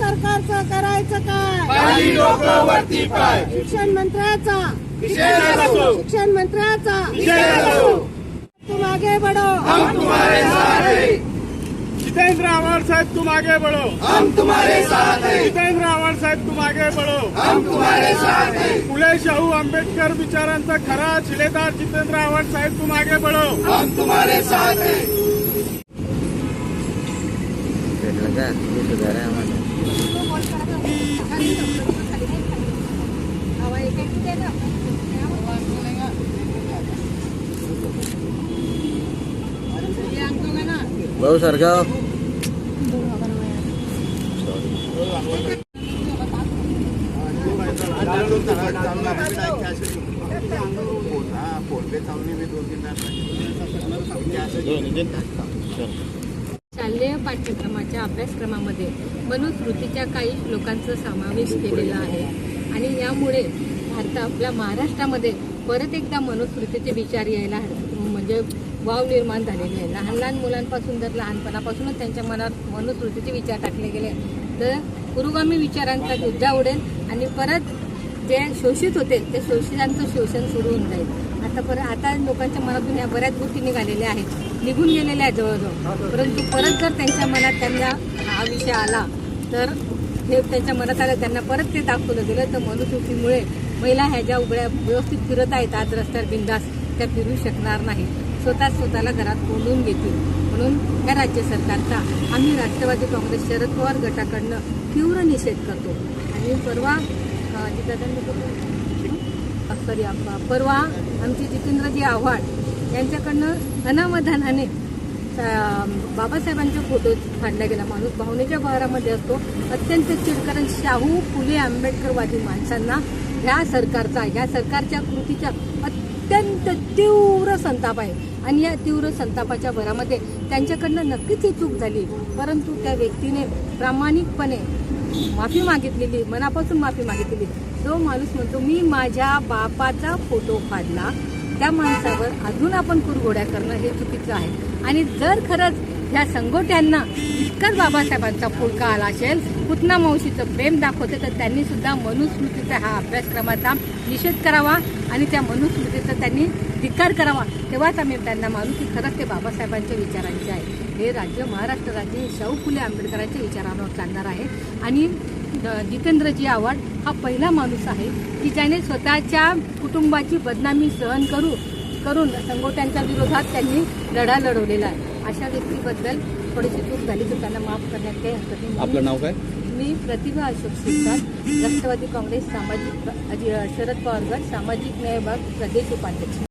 सरकारचं करायचं काय? काही लोक वरती पाय. शिक्षण मंत्र्याचा. शिक्षण मंत्र्याचा. तुम आगे बढो. हम तुम्हारे साथ हैं. जितेंद्र आव्हाड साहेब तुम आगे बढ़ो. हम तुम्हारे साथ हैं. जितेंद्र आव्हाड साहेब तुम आगे बढ़ो. हम तुम्हारे साथ हैं. फुले शाहू आंबेडकर विचारांचा खरा शिलेदार जितेंद्र आव्हाड साहेब तुम आगे बढ़ो. हम तुम्हारे साथ हैं. ते सुधारा आम्हाला भाऊ सरगाव शालेय पाठ्यक्रमाच्या अभ्यासक्रमामध्ये मनुस्मृतीच्या काही श्लोकांचा समावेश केलेला आहे. आणि यामुळे भारत आपल्या महाराष्ट्रामध्ये परत एकदा मनुस्मृतीचे विचार यायला म्हणजे वाव निर्माण झालेले आहे. लहान लहान मुलांपासून जर लहानपणापासूनच त्यांच्या मनात मनुस्मृतीचे विचार टाकले गेले तर पुरोगामी विचारांचा मुद्दा उडेल आणि परत जे शोषित होते ते शोषितांचं शोषण सुरू होऊन जाईल. आता परत आता लोकांच्या मनातून या बऱ्याच गोष्टी निघालेल्या आहेत. निघून गेलेल्या आहेत जवळजवळ. परंतु परत जर त्यांच्या मनात त्यांना हा विषय आला तर हे त्यांच्या मनात आलं त्यांना परत ते दाखवलं गेलं तर मनुस्मृतीमुळे महिला ह्या ज्या उघड्या व्यवस्थित फिरत आहेत आज रस्त्यावर बिंदास त्या फिरू शकणार नाही. स्वतः स्वतःला घरात कोंडून घेतील. म्हणून या राज्य सरकारचा आम्ही राष्ट्रवादी काँग्रेस शरद पवार गटाकडनं तीव्र निषेध करतो. आणि परवा अं, जितेंद्र सॉरी परवा आमचे जितेंद्रजी आव्हाड यांच्याकडनं अनावधानाने बाबासाहेबांचे फोटो फाडला गेला. माणूस भावनेच्या बहारामध्ये असतो. अत्यंत चिडकरण शाहू फुले आंबेडकरवादी माणसांना ह्या सरकारचा ह्या सरकारच्या कृतीचा अत्यंत तीव्र संताप आहे. आणि या तीव्र संतापाच्या भरामध्ये त्यांच्याकडनं नक्कीच ही चूक झाली. परंतु त्या व्यक्तीने प्रामाणिकपणे माफी मागितलेली मनापासून माफी मागितलेली. जो माणूस म्हणतो मी माझ्या बापाचा फोटो काढला. त्या माणसावर अजून आपण कुरघोड्या करणं हे चुकीचं आहे. आणि जर खरंच ह्या संगोट्यांना इतकाच बाबासाहेबांचा पुळका आला असेल. पुतना मावशीचं प्रेम दाखवते तर त्यांनी सुद्धा मनुस्मृतीचा हा अभ्यासक्रमाचा निषेध करावा आणि त्या मनुस्मृतीचा त्यांनी धिक्कार करावा. तेव्हाच आम्ही त्यांना मानू की खरंच ते बाबासाहेबांच्या विचारांचे आहे. हे राज्य महाराष्ट्र राज्य हे शाहू फुले आंबेडकरांच्या विचारांवर चालणार आहे. आणि जितेंद्रजी आव्हाड हा पहिला माणूस आहे की ज्याने स्वतःच्या कुटुंबाची बदनामी सहन करू करून संगोट्यांच्या विरोधात त्यांनी लढा लढवलेला आहे. अशा व्यक्तीबद्दल थोडीशी चूक झाली तर त्यांना माफ़ करण्यात काही हरकत नाही। आपलं नाव काय? मी प्रतिभा अशोक शिरसाट राष्ट्रवादी कांग्रेस सामाजिक शरद पवार गट सामाजिक न्याय विभाग प्रदेश उपाध्यक्ष।